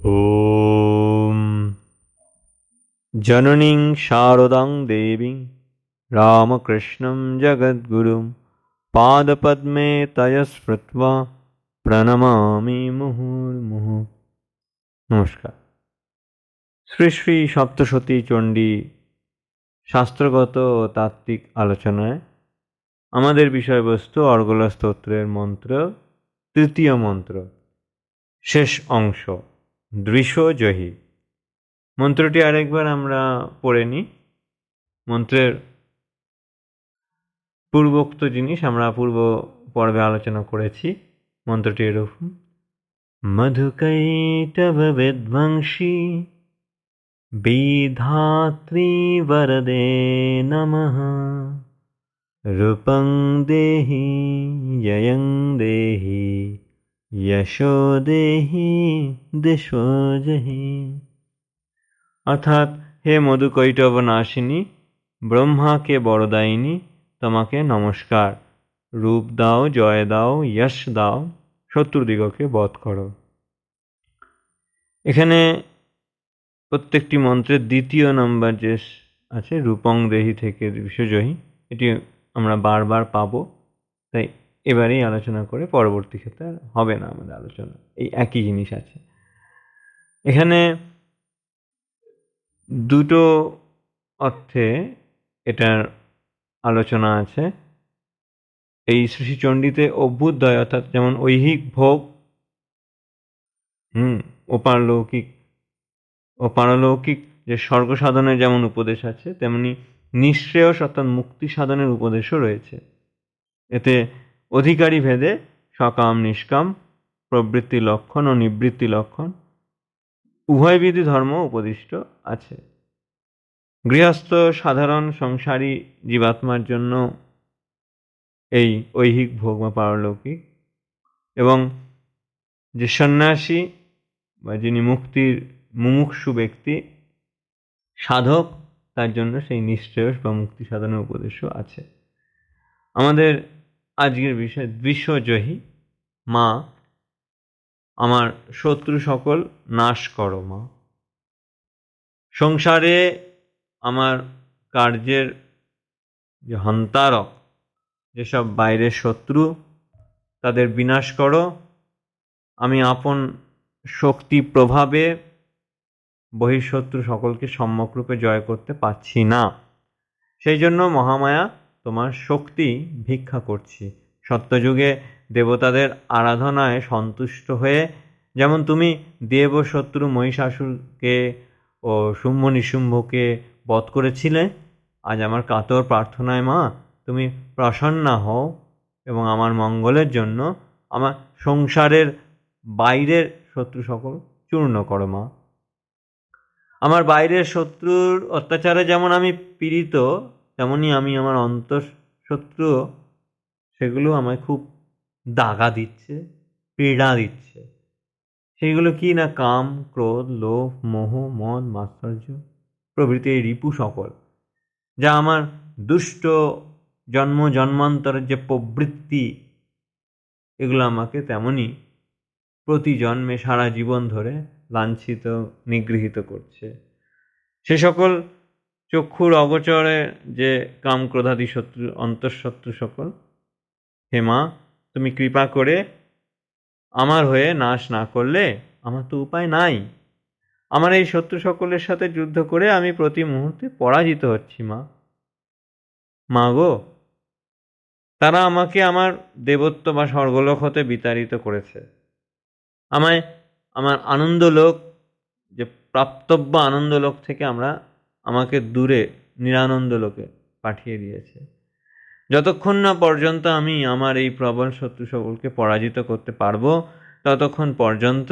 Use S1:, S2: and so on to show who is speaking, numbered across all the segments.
S1: ॐ जननीं शारदां देवीं रामकृष्णं जगद्गुरुं पादपद्मे तय स्मृत्वा প্রণমামি মুহুর্মুহু নমস্কার শ্রী শ্রী সপ্তশতী চণ্ডী শাস্ত্রগত ও তাত্ত্বিক আলোচনায় আমাদের বিষয়বস্তু অর্গলা স্তোত্রের মন্ত্র তৃতীয় মন্ত্র শেষ অংশ দৃশজহি মন্ত্রটি আরেকবার আমরা পড়ে নিই। মন্ত্রের পূর্বোক্ত জিনিস আমরা পূর্ব পর্বে আলোচনা করেছি। মন্ত্রটি এরকম। মধুকৈটব বিধ্বংসী বিধাত্রী বরদে নমঃ। রূপং দেহি, জয়ং দেহি। যশো দেহি দিশো জহি অর্থাৎ হে মধুকৈটব নাশিনী ব্রহ্মাকে বরদায়িনী, তোমাকে নমস্কার। রূপ দাও, জয় দাও, যশ দাও শত্রুদিগকে বধ করো। এখানে প্রত্যেকটি মন্ত্রের দ্বিতীয় নম্বর যে আছে, রূপং দেহি থেকে বিশ্বজয়ী এটি আমরা বারবার পাবো। তাই এবারেই আলোচনা করে পরবর্তী ক্ষেত্রে হবে না আমাদের আলোচনা। এই একই জিনিস আছে। এখানে দুটো অর্থে এটার আলোচনা আছে। এই শ্রীচণ্ডীতে অভ্যুদয় অর্থাৎ যেমন ঐহিক ভোগ, হুম ওপারলৌকিক ও পারলৌকিক যে স্বর্গ সাধনের যেমন উপদেশ আছে, তেমনি নিঃশ্রেয়স অর্থাৎ মুক্তি সাধনের উপদেশও রয়েছে। এতে অধিকারী ভেদে সকাম নিষ্কাম, প্রবৃত্তি লক্ষণ ও নিবৃত্তি লক্ষণ, উভয়বিধি ধর্ম উপদিষ্ট আছে। গৃহস্থ সাধারণ সংসারী জীবাত্মার জন্য এই ঐহিক ভোগ বা পারলৌকিক এবং যে সন্ন্যাসী বা যিনি মুক্তির মুমুক্ষু ব্যক্তি, সাধক, তার জন্য সেই নিশ্চয়স বা মুক্তি সাধনের উপদেশও আছে। আমাদের আজকের বিষয় বিশ্বজয়ী। মা, আমার শত্রু সকল নাশ করো মা। সংসারে আমার কার্যের যে হন্তারক, যেসব বাইরের শত্রু, তাদের বিনাশ করো। আমি আপন শক্তি প্রভাবে বহিঃশত্রু সকলকে সম্যকরূপে জয় করতে পারছি না। সেই জন্য মহামায়া তোমার শক্তি ভিক্ষা করছি। সত্যযুগে দেবতাদের আরাধনায় সন্তুষ্ট হয়ে, যেমন তুমি দেব শত্রু মহিষাসুরকে ও শুম্ভ নিশুম্ভকে বধ করেছিলে, আজ আমার কাতর প্রার্থনায় মা, তুমি প্রসন্না হও এবং আমার মঙ্গলের জন্য আমার সংসারের বাইরের শত্রু সকল চূর্ণ করো মা। আমার বাইরের শত্রুর অত্যাচারে যেমন আমি পীড়িত তেমনই আমি আমার অন্তর শত্রু সেগুলো আমায় খুব দাগা দিচ্ছে, পীড়া দিচ্ছে। সেইগুলো কি না কাম, ক্রোধ, লোভ, মোহ, মদ, মাৎসর্য প্রভৃতি এই রিপু সকল, যা আমার দুষ্ট জন্ম, জন্মান্তরের যে প্রবৃত্তি, এগুলো আমাকে তেমনই প্রতি জন্মে সারা জীবন ধরে লাঞ্ছিত, নিগৃহীত করছে। সে সকল চক্ষুর অগোচরে যে কাম ক্রোধাদি শত্রু, অন্তঃশত্রু সকল, হে মা, তুমি কৃপা করে আমার হয়ে নাশ না করলে আমার তো উপায় নাই। আমার এই শত্রু সকলের সাথে যুদ্ধ করে আমি প্রতি মুহূর্তে পরাজিত হচ্ছি, মা। মা গো, তারা আমাকে আমার দেবত্ব বা স্বর্গলোক হতে বিতাড়িত করেছে। আমায়, আমার আনন্দলোক, যে প্রাপ্তব্য আনন্দলোক থেকে আমরা আমাকে দূরে, নিরানন্দ লোকে পাঠিয়ে দিয়েছে। যতক্ষণ না পর্যন্ত আমি আমার এই প্রবল শত্রু সকলকে পরাজিত করতে পারব, ততক্ষণ পর্যন্ত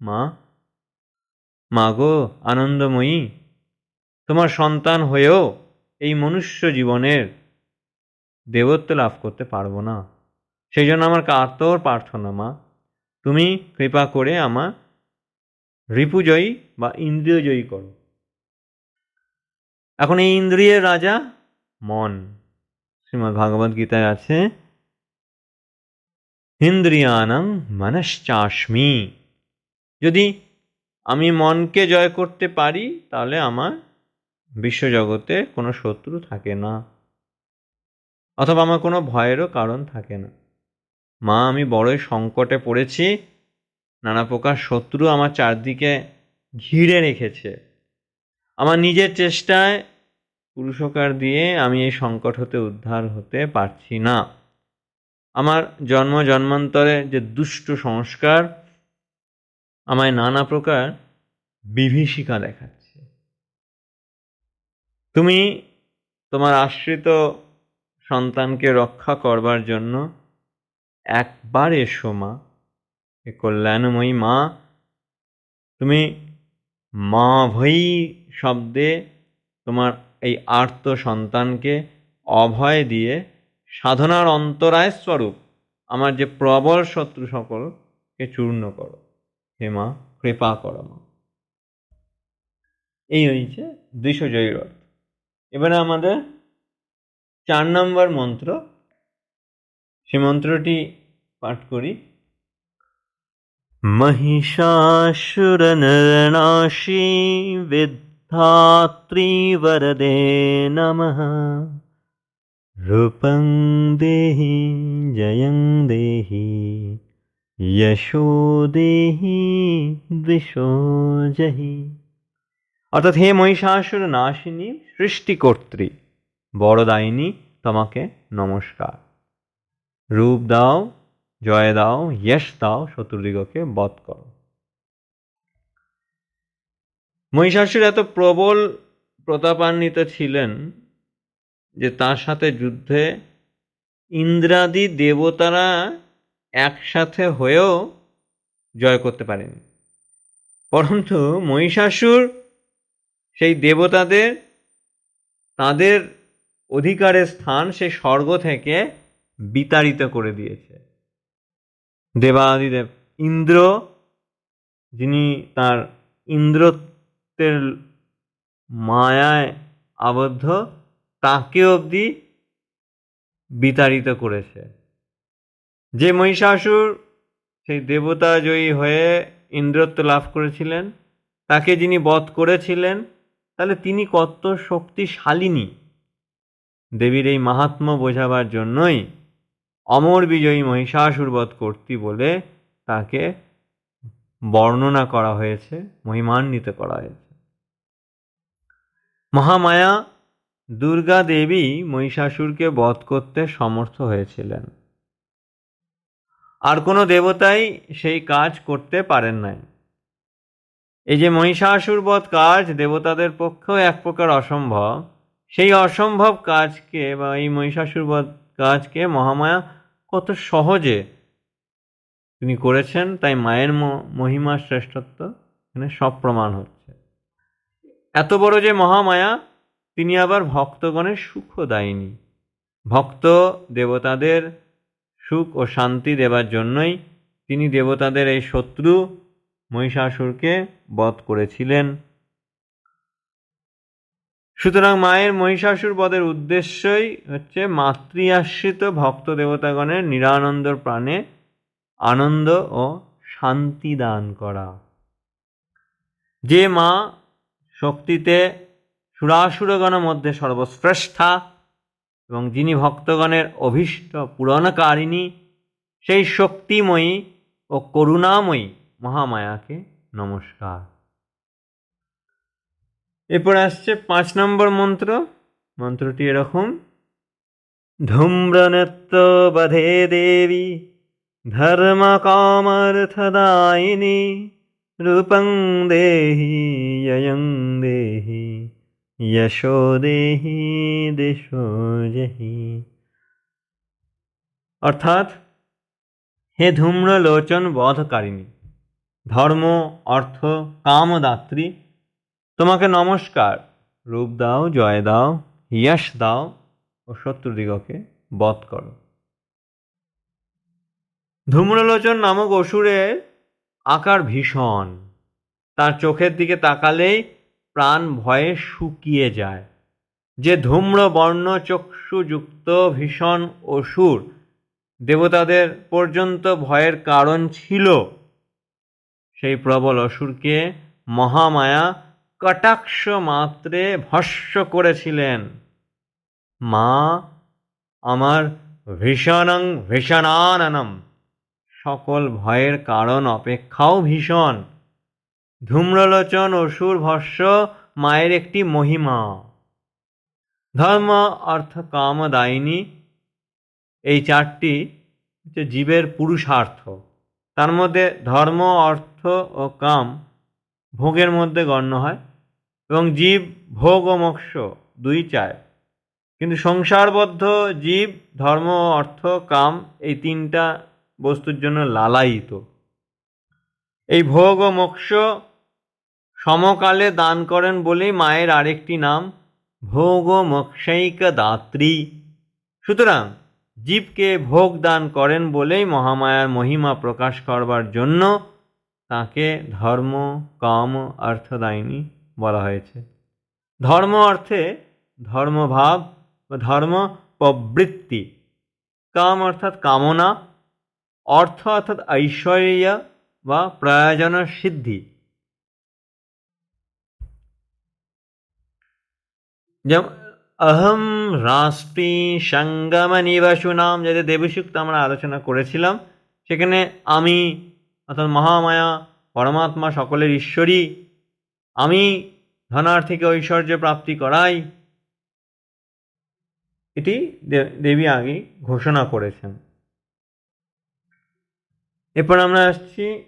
S1: মা মা গো, আনন্দময়ী, তোমার সন্তান হয়েও এই মনুষ্য জীবনের দেবত্ব লাভ করতে পারব না। সেই জন্য আমার কাতর প্রার্থনা মা, তুমি কৃপা করে আমার রিপুজয়ী বা ইন্দ্রিয়জয়ী করো। এখন এই ইন্দ্রিয়ের রাজা মন। শ্রীমদ্ ভাগবত গীতায় আছে, ইন্দ্রিয়ানাং মনশ্চাস্মি। যদি আমি মনকে জয় করতে পারি, তাহলে আমার বিশ্বজগতে কোনো শত্রু থাকে না, অথবা আমার কোনো ভয়েরও কারণ থাকে না। মা, আমি বড়ই সংকটে পড়েছি, নানা প্রকার শত্রু আমার চারদিকে ঘিরে রেখেছে। আমার নিজের চেষ্টায় পুরুষকার দিয়ে আমি এই সংকট হতে উদ্ধার হতে পারছি না। আমার জন্ম জন্মান্তরে যে দুষ্ট সংস্কার, আমায় নানা প্রকার বিভীষিকা দেখাচ্ছে। তুমি তোমার আশ্রিত সন্তানকে রক্ষা করবার জন্য একবার এসো মা, এ কল্যাণময়ী মা। তুমি মা ভয়ী শব্দে তোমার এই আর্ত সন্তানকে অভয় দিয়ে সাধনার অন্তরায় স্বরূপ আমার যে প্রবল শত্রু সকলকে চূর্ণ করো হে মা কৃপা করো মা এই হয়েছে দ্বিশজয়ীর অর্থ এবারে আমাদের চার নম্বর মন্ত্র সে মন্ত্রটি পাঠ করি महिषासुरनरनाशी विद्धात्रीवरदे नमः रूपं देहि जयं देहि यशो দেহি দিশো জহি অর্থাৎ হে মহিষাসুর নাশিনী সৃষ্টিকর্ত্রী বড়দায়িনী তোমাকে নমস্কার রূপ দাও জয় দাও যশ দাও শত্রুদিগকে বধ করো মহিষাসুর এত প্রবল প্রতাপান্বিত ছিলেন যে তার সাথে যুদ্ধে ইন্দ্রাদি দেবতারা একসাথে হয়েও জয় করতে পারেনি। পরন্তু মহিষাসুর সেই দেবতাদের, তাদের অধিকারের স্থান সে স্বর্গ থেকে বিতাড়িত করে দিয়েছে। দেবাদিদেব ইন্দ্র, যিনি তার ইন্দ্রত্বের মায়ায় আবদ্ধ, তাকে অবধি বিতাড়িত করেছে। যে মহিষাসুর সেই দেবতা জয়ী হয়ে ইন্দ্রত্ব লাভ করেছিলেন, তাকে যিনি বধ করেছিলেন, তাহলে তিনি কত শক্তিশালিনী। দেবীর এই মাহাত্ম্য বোঝাবার জন্যই অমর বিজয়ী মহিষাসুর বধ কর্তী বলে তাকে বর্ণনা করা হয়েছে, মহিমান্বিত করা হয়েছে। মহামায়া দুর্গা দেবী মহিষাসুরকে বধ করতে সমর্থ হয়েছিলেন। আর কোনো দেবতাই সেই কাজ করতে পারেন নাই। এই যে মহিষাসুর বধ কাজ দেবতাদের পক্ষেও এক প্রকার অসম্ভব, সেই অসম্ভব কাজকে বা এই মহিষাসুর বধ কাজকে মহামায়া কত সহজে তিনি করেছেন, তাই মায়ের মহিমার শ্রেষ্ঠত্ব এখানে সব প্রমাণ হচ্ছে। এত বড় যে মহামায়া, তিনি আবার ভক্তগণের সুখও দেয়নি। ভক্ত দেবতাদের সুখ ও শান্তি দেবার জন্যই তিনি দেবতাদের এই শত্রু মহিষাসুরকে বধ করেছিলেন। সুতরাং মায়ের মহিষাসুর বধের উদ্দেশ্যই হচ্ছে মাতৃ আশ্রিত ভক্ত দেবতাগণের নিরানন্দ প্রাণে আনন্দ ও শান্তি দান করা। যে মা শক্তিতে সুরাসুরগণ মধ্যে সর্বশ্রেষ্ঠা এবং যিনি ভক্তগণের অভীষ্ট পূরণকারিণী, সেই শক্তিময়ী ও করুণাময়ী মহামায়াকে নমস্কার। এরপর আসছে পাঁচ নম্বর মন্ত্র। মন্ত্রটি এরকম ধূম্রনত্য বধে দেবী ধর্ম কামর্থদায়িনী রূপং দেহি যয়ং দেহি যশো দেহি দিশো জহি অর্থাৎ হে ধূম্রলোচন বধকারিণী ধর্ম অর্থ কামদাত্রী তোমাকে নমস্কার, রূপ দাও, জয় দাও ইয়াস দাও, ও শত্রুদিগকে বধ করো। ধূম্রলোচন নামক অসুরের আকার ভীষণ। তার চোখের দিকে তাকালেই প্রাণ ভয়ে শুকিয়ে যায়। যে ধূম্র বর্ণ চক্ষুযুক্ত ভীষণ অসুর দেবতাদের পর্যন্ত ভয়ের কারণ ছিল, সেই প্রবল অসুরকে মহামায়া কটাক্ষ মাত্রে ভস্য করেছিলেন। মা, আমার ভীষণং ভীষণাননম। সকল ভয়ের কারণ অপেক্ষাও ভীষণ। ধূম্রলোচন অসুর ভস্য মায়ের একটি মহিমা। ধর্ম অর্থ কাম দায়িনী। এই চারটি হচ্ছে জীবের পুরুষার্থ। তার মধ্যে ধর্ম, অর্থ ও কাম ভোগের মধ্যে গণ্য হয় এবং জীব, ভোগ ও মোক্ষ দুই চায়। কিন্তু সংসারবদ্ধ জীব, ধর্ম, অর্থ, কাম এই তিনটা বস্তুর জন্য লালায়িত। এই ভোগ ও মোক্ষ সমকালে দান করেন বলেই মায়ের আরেকটি নাম, ভোগ ও মোক্ষৈক দাত্রী। সুতরাং জীবকে ভোগ দান করেন বলেই মহামায়ার মহিমা প্রকাশ করবার জন্য তাকে ধর্ম, কাম, অর্থদায়িনী বলা হয়েছে। ধর্ম অর্থে ধর্মভাব ধর্ম প্রবৃত্তি। কাম অর্থাৎ কামনা অর্থ অর্থাৎ ঐশ্বর্য বা প্রয়োজন সিদ্ধি যেমন, অহম রাষ্ট্রী সঙ্গম নিবাসু নাম যাদের দেবসূক্ত আমরা আলোচনা করেছিলাম, সেখানে আমি অর্থাৎ মহামায়া, পরমাত্মা সকলের ঈশ্বরী, আমি ধনার্থীকে ঐশ্বর্য প্রাপ্তি করাই এটি দেবী আগে ঘোষণা করেছেন। এরপর আমরা আসছি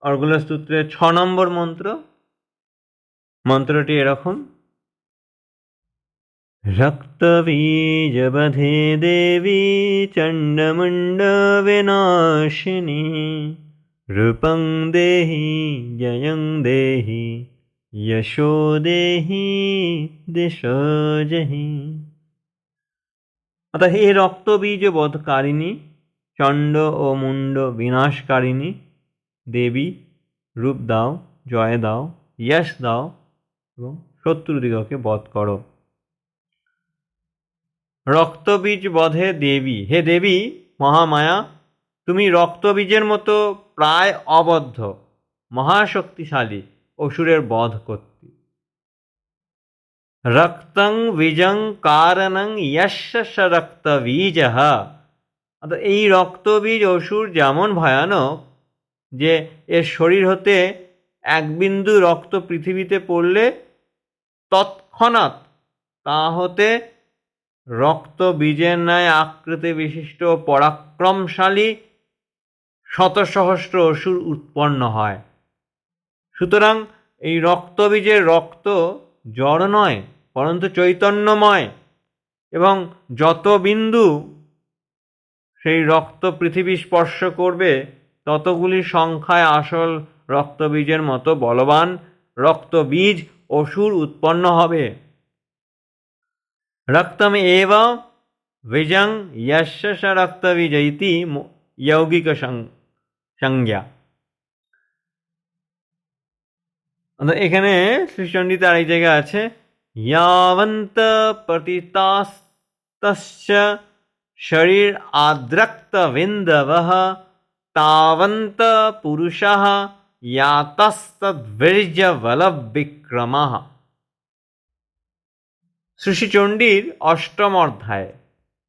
S1: অর্গুলা সূত্রের ছ নম্বর মন্ত্র। মন্ত্রটি এরকম। রক্তবীজবধে দেবী চণ্ডমুণ্ড বিনাশিনী রূপং দেহি জয়ং দেহি, যশো দেহি দিশো জহি। অর্থাৎ হে রক্তবীজ বধকারিণী চণ্ড ও মুণ্ড বিনাশকারিণী, দেবী, রূপ দাও, জয় দাও যশ দাও এবং শত্রুদিগকে বধ করো। রক্তবীজ বধে দেবী। হে দেবী, মহামায়া, তুমি রক্তবীজের মতো প্রায় অবদ্ধ, মহাশক্তিশালী, অসুরের বধ করতে। রক্তং বীজং কারণং যশ রক্তবীজ। অর্থাৎ এই রক্তবীজ অসুর যেমন ভয়ানক যে এর শরীর হতে এক বিন্দু রক্ত পৃথিবীতে পড়লে তৎক্ষণাৎ তা হতে রক্ত বীজের ন্যায় আকৃতি বিশিষ্ট পরাক্রমশালী শত সহস্র অসুর উৎপন্ন হয়। সুতরাং এই রক্তবীজের রক্ত জড় নয়, পরন্তু চৈতন্যময় এবং যত বিন্দু সেই রক্ত পৃথিবী স্পর্শ করবে, ততগুলি সংখ্যায় আসল রক্তবীজের মতো বলবান রক্তবীজ অসুর উৎপন্ন হবে। রক্তম এব বিজং ইয়শ স রক্তবীজ ইতি যৌগিক সংজ্ঞা। এখানে শ্রীচণ্ডীতে আরেক জায়গা আছে প্রতিতাস্তস্য শরীর আদ্রক্ত বিন্দব তাবন্ত পুরুষ ইয়াতস্তদ্বীর্যবলবিক্রম শ্রীচণ্ডীর অষ্টম অধ্যায়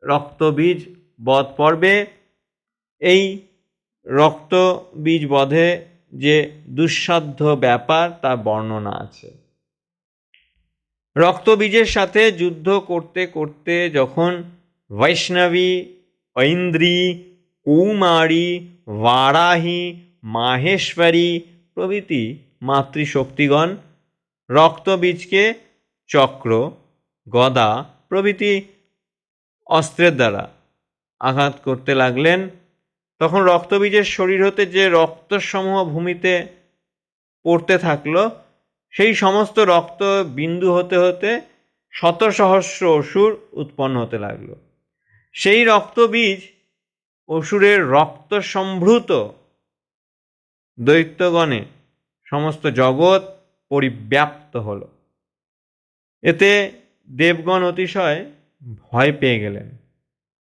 S1: রক্তবীজ বধ পর্বে এই রক্তবীজ বধে যে দুঃসাধ্য ব্যাপার তার বর্ণনা আছে রক্তবীজের সাথে যুদ্ধ করতে করতে যখন বৈষ্ণবী ঐন্দ্রী কৌমারী বারাহী মাহেশ্বরী প্রভৃতি মাতৃশক্তিগণ, রক্তবীজকে চক্র, গদা প্রভৃতি অস্ত্রের দ্বারা আঘাত করতে লাগলেন। তখন রক্তবীজের শরীর হতে যে রক্তসমূহ ভূমিতে পড়তে থাকল, সেই সমস্ত রক্ত বিন্দু হতে হতে শত সহস্র অসুর উৎপন্ন হতে লাগল। সেই রক্তবীজ অসুরের রক্ত সম্ভ্রুত দৈত্যগণে সমস্ত জগৎ পরিব্যাপ্ত হল। এতে দেবগণ অতিশয় ভয় পেয়ে গেলেন।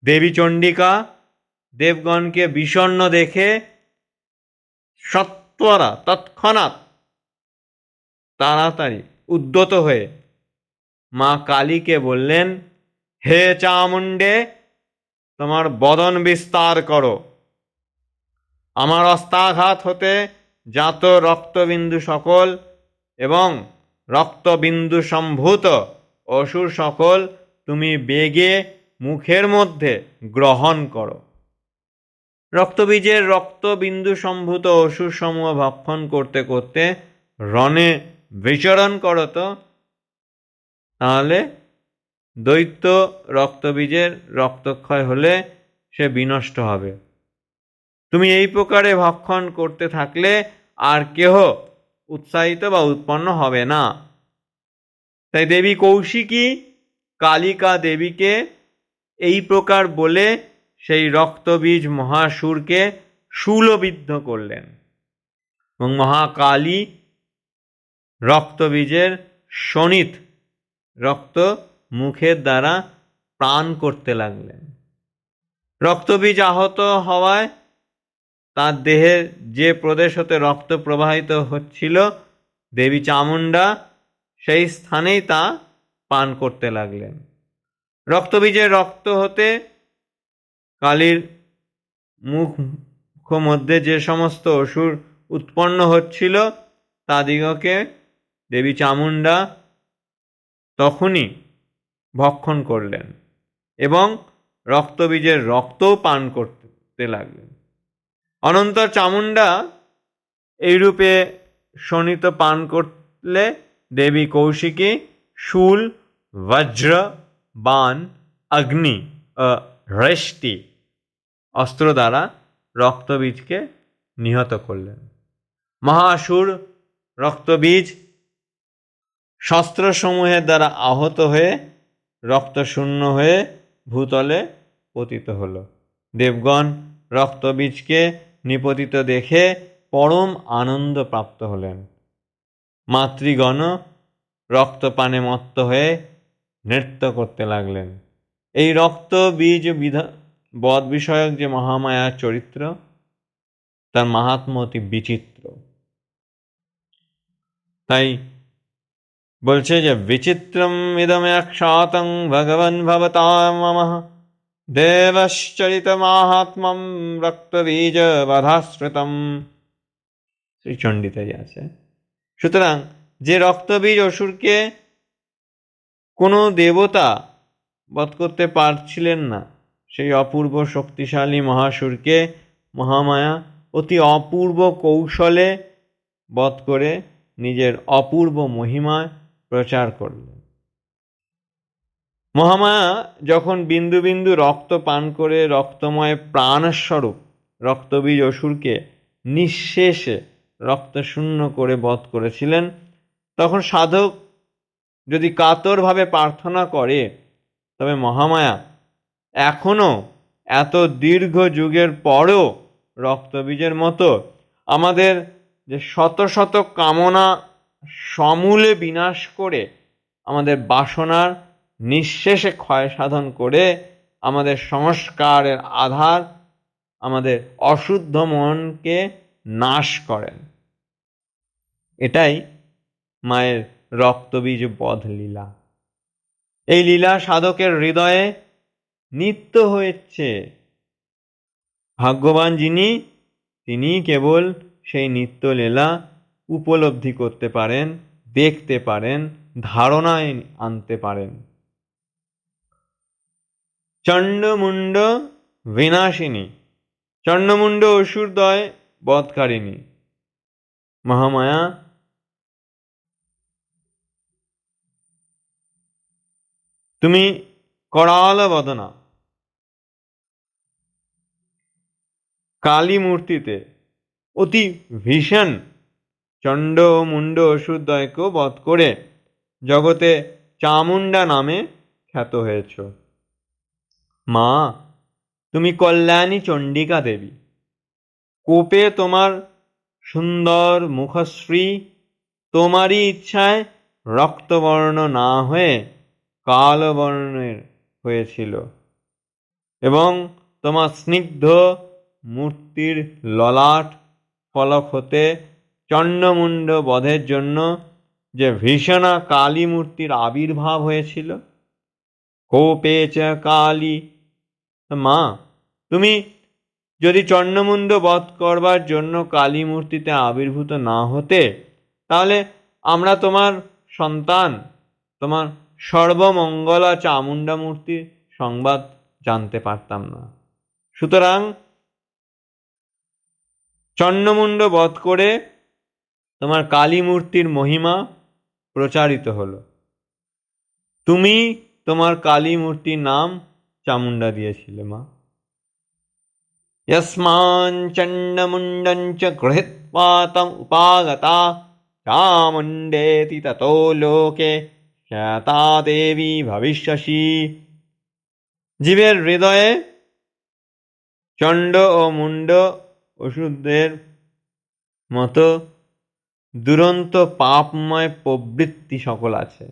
S1: দেবী চণ্ডিকা দেবগণকে বিষণ্ন দেখে সত্বরা তৎক্ষণাৎ তাড়াতাড়ি উদ্যত হয়ে মা কালীকে বললেন, হে চামুণ্ডে তোমার বদন বিস্তার করো। আমার অস্তাঘাত হতে জাত রক্তবিন্দু সকল এবং রক্তবিন্দু সম্ভূত অসুর সকল তুমি বেগে মুখের মধ্যে গ্রহণ করো। রক্তবীজের রক্তবিন্দু সম্ভূত অসুর সমূহ ভক্ষণ করতে করতে রণে বিচরণ করো তো। তাহলে দৈত্য রক্তবীজের রক্তক্ষয় হলে সে বিনষ্ট হবে। তুমি এই প্রকারে ভক্ষণ করতে থাকলে আর কেহ উৎসাহিত বা উৎপন্ন হবে না। তাই দেবী কৌশিকী কালিকা দেবীকে এই প্রকার বলে সেই রক্তবীজ মহাসুরকে শূলবিদ্ধ করলেন এবং মহাকালী রক্তবীজের শনিত রক্ত মুখের দ্বারা প্রাণ করতে লাগলেন। রক্তবীজ আহত হওয়ায় তার দেহের যে প্রদেশ হতে রক্ত প্রবাহিত হচ্ছিল, দেবী চামুণ্ডা সেই স্থানেই তা পান করতে লাগলেন। রক্তবীজের রক্ত হতে কালীর মুখ মধ্যে যে সমস্ত অসুর উৎপন্ন হচ্ছিল, তাদিগকে দেবী চামুণ্ডা তখনই ভক্ষণ করলেন এবং রক্তবীজের রক্তও পান করতে লাগলেন। অনন্তর চামুণ্ডা এইরূপে শোণিত পান করলে দেবী কৌশিকী, শূল, বজ্র, বাণ, অগ্নি রেষ্টি অস্ত্র দ্বারা রক্তবীজকে নিহত করলেন। মহাসুর রক্তবীজ শস্ত্রসমূহের দ্বারা আহত হয়ে রক্তশূন্য হয়ে ভূতলে পতিত হল। দেবগণ রক্তবীজকে নিপতিত দেখে পরম আনন্দ প্রাপ্ত হলেন। মাতৃগণ রক্তপানে মত্ত হয়ে নৃত্য করতে লাগলেন। এই রক্ত বীজ বিধা বধ বিষয়ক যে মহামায়ার চরিত্র, তার মাহাত্ম অতি বিচিত্র। তাই বলছে যে, বিচিত্রম ইদম একশাতং ভগবন ভবতা মম। দেবশ্চরিত মাহাত্মম রক্তবীজ বাধাশ্রিতম। শ্রীচণ্ডিতাই আছে। সুতরাং যে রক্তবীজ অসুরকে কোনো দেবতা বধ করতে পারছিলেন না, সেই অপূর্ব শক্তিশালী মহাসুরকে মহামায়া অতি অপূর্ব কৌশলে বধ করে নিজের অপূর্ব মহিমায় প্রচার করলেন। মহামায়া যখন বিন্দু বিন্দু রক্ত পান করে রক্তময় প্রাণস্বরূপ রক্তবীজ অসুরকে নিঃশেষে রক্তশূন্য করে বধ করেছিলেন, তখন সাধক যদি কাতরভাবে প্রার্থনা করে, তবে মহামায়া এখনও এত দীর্ঘ যুগের পরেও রক্তবীজের মতো আমাদের যে শত শত কামনা সমূলে বিনাশ করে আমাদের বাসনার নিঃশেষে ক্ষয় সাধন করে আমাদের সংস্কারের আধার আমাদের অশুদ্ধ মনকে নাশ করেন। এটাই মায়ের রক্তবীজ বধ লীলা এই লীলা সাধকের হৃদয়ে নিত্য হয়েছে। ভাগ্যবান যিনি তিনি কেবল সেই নিত্য লীলা উপলব্ধি করতে পারেন, দেখতে পারেন, ধারণায় আনতে পারেন। চণ্ডমুণ্ড বিনাশিনী। চণ্ডমুণ্ড অসুরদয় বধকারিণী। মহামায়া তুমি করাল বদনা। কালী মূর্তিতে অতি ভীষণ চণ্ড মুণ্ড অসুরদ্বয়কেও বধ করে জগতে চামুণ্ডা নামে খ্যাত হয়েছ। মা, তুমি কল্যাণী চণ্ডিকা দেবী। কোপে তোমার সুন্দর মুখশ্রী, তোমারই ইচ্ছায় রক্তবর্ণ না হয়ে কালবর্ণের হয়েছিল এবং তোমার স্নিগ্ধ মূর্তির ললাট ফলক হতে চণ্ডমুণ্ড বধের জন্য যে ভীষণা কালী মূর্তির আবির্ভাব হয়েছিল। কোপে চ কালী। মা, তুমি যদি চন্ডমুণ্ড বধ করবার জন্য কালী মূর্তিতে আবির্ভূত না হতে, তাহলে আমরা তোমার সন্তান, তোমার সর্বমঙ্গলা চামুণ্ডা মূর্তির সংবাদ জানতে পারতাম না। সুতরাং চন্ডমুণ্ড বধ করে তোমার কালী মূর্তির মহিমা প্রচারিত হলো তুমি তোমার কালী মূর্তির নাম চামুণ্ডা দিয়েছিলে মা यस्मान् चण्डमुण्डं च गृहीत्वातम् उपागता चामुण्डेति ततो लोके খ্যাতা দেবী ভবিষ্যসি জীবের হৃদয়ে চণ্ড ও মুণ্ড ওষুধের মতো দুরন্ত পাপময় প্রবৃত্তি সকল আছে।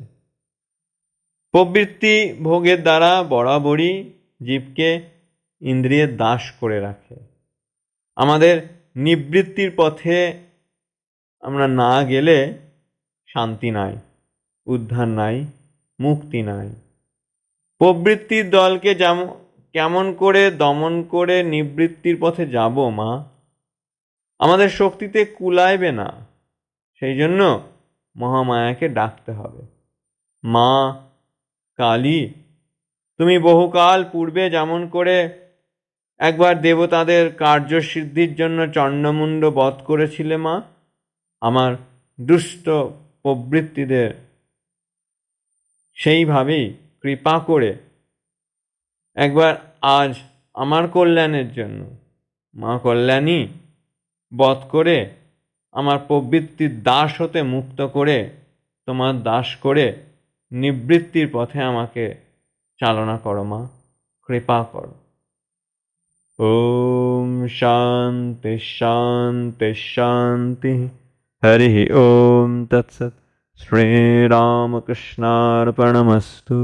S1: প্রবৃত্তি ভোগের দ্বারা বরাবরই জীবকে ইন্দ্রিয়ের দাস করে রাখে। আমাদের নিবৃত্তির পথে আমরা না গেলে শান্তি নাই, উদ্ধার নাই, মুক্তি নাই। প্রবৃত্তির দলকে যেমন, কেমন করে দমন করে নিবৃত্তির পথে যাব মা? আমাদের শক্তিতে কুলাইবে না। সেই জন্য মহামায়াকে ডাকতে হবে। মা, কালী, তুমি বহুকাল পূর্বে যেমন করে একবার দেবতাদের কার্যসিদ্ধির জন্য চণ্ডমুণ্ড বধ করেছিলে মা, আমার দুষ্ট প্রবৃত্তিদের সেইভাবেই কৃপা করে একবার আজ আমার কল্যাণের জন্য মা কল্যাণী বধ করে আমার প্রবৃত্তির দাস হতে মুক্ত করে, তোমার দাস করে নিবৃত্তির পথে আমাকে চালনা করো মা, কৃপা করো। ওম শান্তি শান্তি শান্তি, হরি ওম তৎসৎ, শ্রীরামকৃষ্ণার্পণমস্তু।